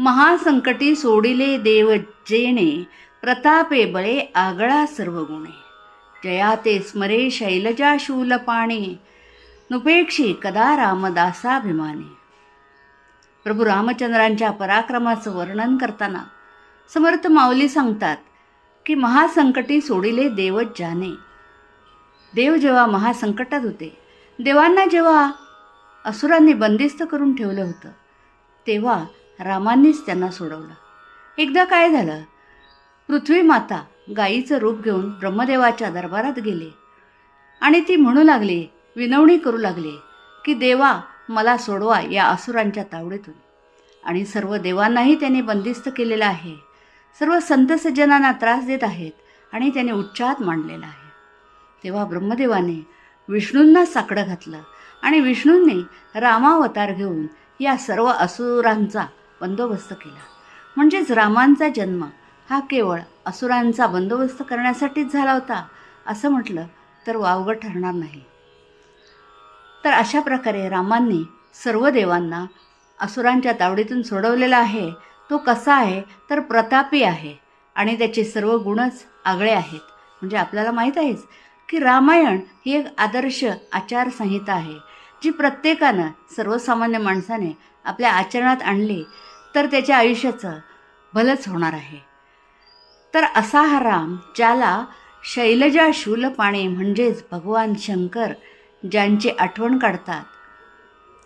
महासंकटी सोडिले देव जेणे प्रतापे बळे आगळा सर्व गुणे जया ते स्मरे शैलजा शूल पाणे नुपेक्षी कदा रामदासाभिमाने. प्रभू रामचंद्रांच्या पराक्रमाचं वर्णन करताना समर्थ माऊली सांगतात की महासंकटी सोडिले देवच जाणे. देव जेव्हा महासंकटात होते देवांना जेव्हा असुरांनी बंदिस्त करून ठेवलं होतं तेव्हा रामांनीच त्यांना सोडवलं. एकदा काय झालं? पृथ्वी माता गायीचं रूप घेऊन ब्रह्मदेवाच्या दरबारात गेले. आणि ती म्हणू लागली विनवणी करू लागली की देवा मला सोडवा या असुरांच्या तावडीतून. आणि सर्व देवांनाही त्यांनी बंदिस्त केलेलं आहे. सर्व संत सज्जनांना त्रास देत आहेत आणि त्याने उच्चात मांडलेला आहे. तेव्हा ब्रह्मदेवाने विष्णूंना साकडं घातलं आणि विष्णूंनी रामावतार घेऊन या सर्व असुरांचा बंदोबस्त केला. म्हणजेच रामांचा जन्म हा केवळ असुरांचा बंदोबस्त करण्यासाठीच झाला होता असं म्हटलं तर वावगं ठरणार नाही. तर अशा प्रकारे रामांनी सर्व देवांना असुरांच्या तावडीतून सोडवलेला आहे तो कसा आहे तर प्रतापी आहे आणि त्याचे सर्व गुणच आगळे आहेत. म्हणजे आपल्याला माहीत आहेच की रामायण ही एक आदर्श आचारसंहिता आहे जी प्रत्येकानं सर्वसामान्य माणसाने आपल्या आचरणात आणली तर त्याच्या आयुष्याचं भलंच होणार आहे. तर असा हा राम ज्याला शैलजा शूलपाणी म्हणजेच भगवान शंकर ज्यांची आठवण काढतात.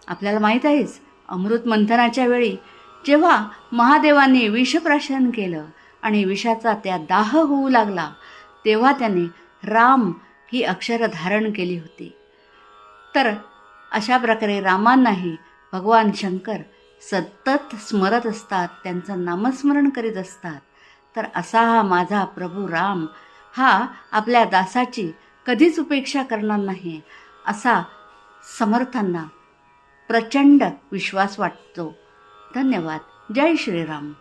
आपल्याला माहीत आहेच अमृत मंथनाच्या वेळी जेव्हा महादेवांनी विषप्राशन केलं आणि विषाचा त्या दाह होऊ लागला तेव्हा त्याने राम ही अक्षरं धारण केली होती. तर अशा प्रकारे रामांनाही भगवान शंकर सतत स्मरत असतात त्यांचं नामस्मरण करीत असतात. तर असा हा माझा प्रभू राम हा आपल्या दासाची कधीच उपेक्षा करणार नाही असा समर्थांना प्रचंड विश्वास वाटतो. धन्यवाद. जय श्रीराम.